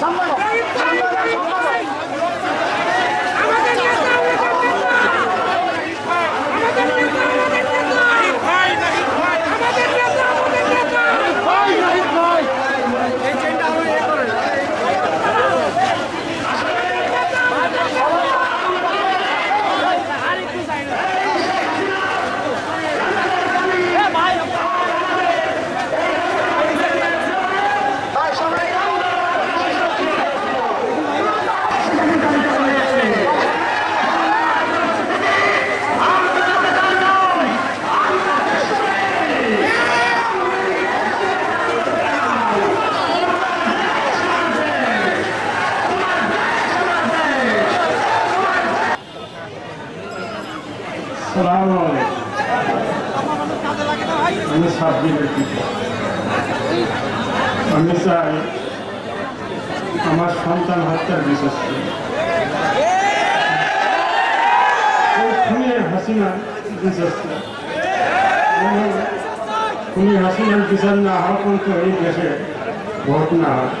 সামনে আয়, আমি চাই আমার সন্তান হত্যার খুনি হাসিনার বিচার না হওয়া পর্যন্ত এই দেশে ভোট না হয়।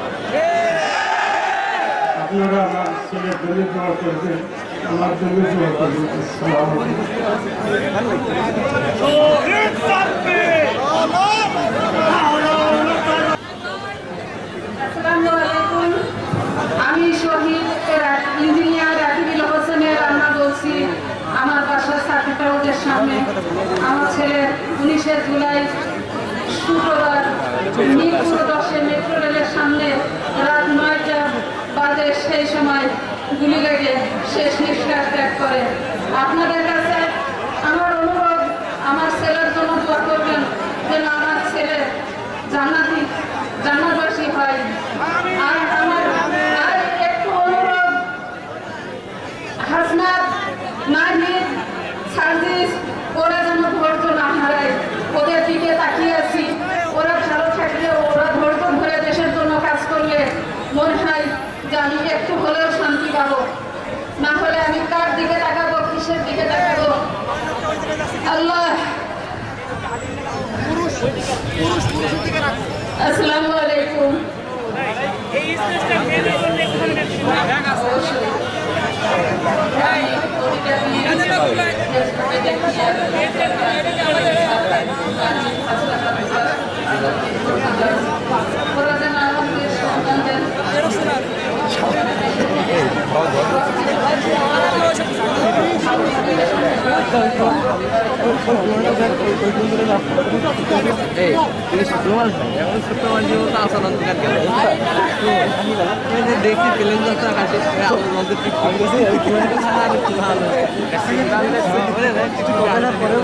আপনারা আমার ছেলের জন্য দোয়া করবেন, আমার দোয়া করবেন আলাইকুম আমি শহীদ ইঞ্জিনিয়ার রাকিবুল হোসেনের রান্না বলছি আমার বাসা সাকিব হাউসের সামনে আমার ছেলে উনিশে জুলাই শুক্রবার মিরপুর দশে মেট্রো রেলের সামনে রাত নয়টা বাজে সেই সময় গুলি লেগে শেষ নিঃশ্বাস ত্যাগ করে। আসসালামু আলাইকুম। সন্তানদের দেখি প্লেন যাত্রা আকাশে হবে না পরে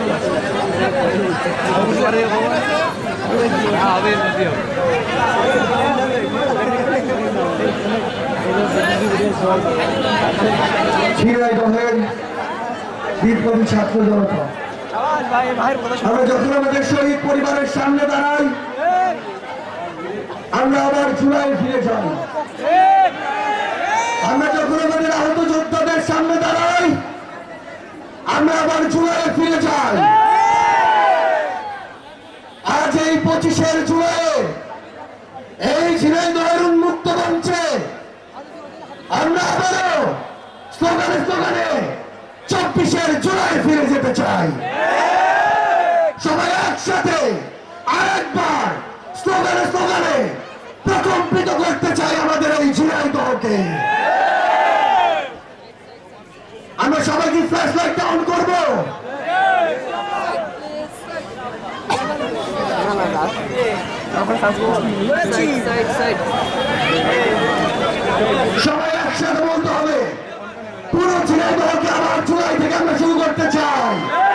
পরে হবে বীরকবি ছাত্র জনতা। আমরা যখন আমাদের শহীদ পরিবারের সামনে দাঁড়াই, আমরা আবার জুলাই ফিরে যাই। আমরা যখন আমাদের আহত যোদ্ধাদের সামনে দাঁড়াই, আমরা আবার জুলাই ফিরে যাই। আজ এই পঁচিশের জুলাই এই ঝিনাইদহের উন্মুক্ত মঞ্চে আমরা আবারও স্লোগানে স্লোগানে চব্বিশের জুলাই ফিরে যেতে চাই। সবাই একসাথে আরেকবার স্লোগানে স্লোগানে প্রকম্পিত করতে চাই আমাদের এই ঝিনাই দলকে। আমরা সবাই কি ফ্ল্যাশ লাইট অন করব। সবাই একসাথে বলতে হবে। শুরু করতে চাই।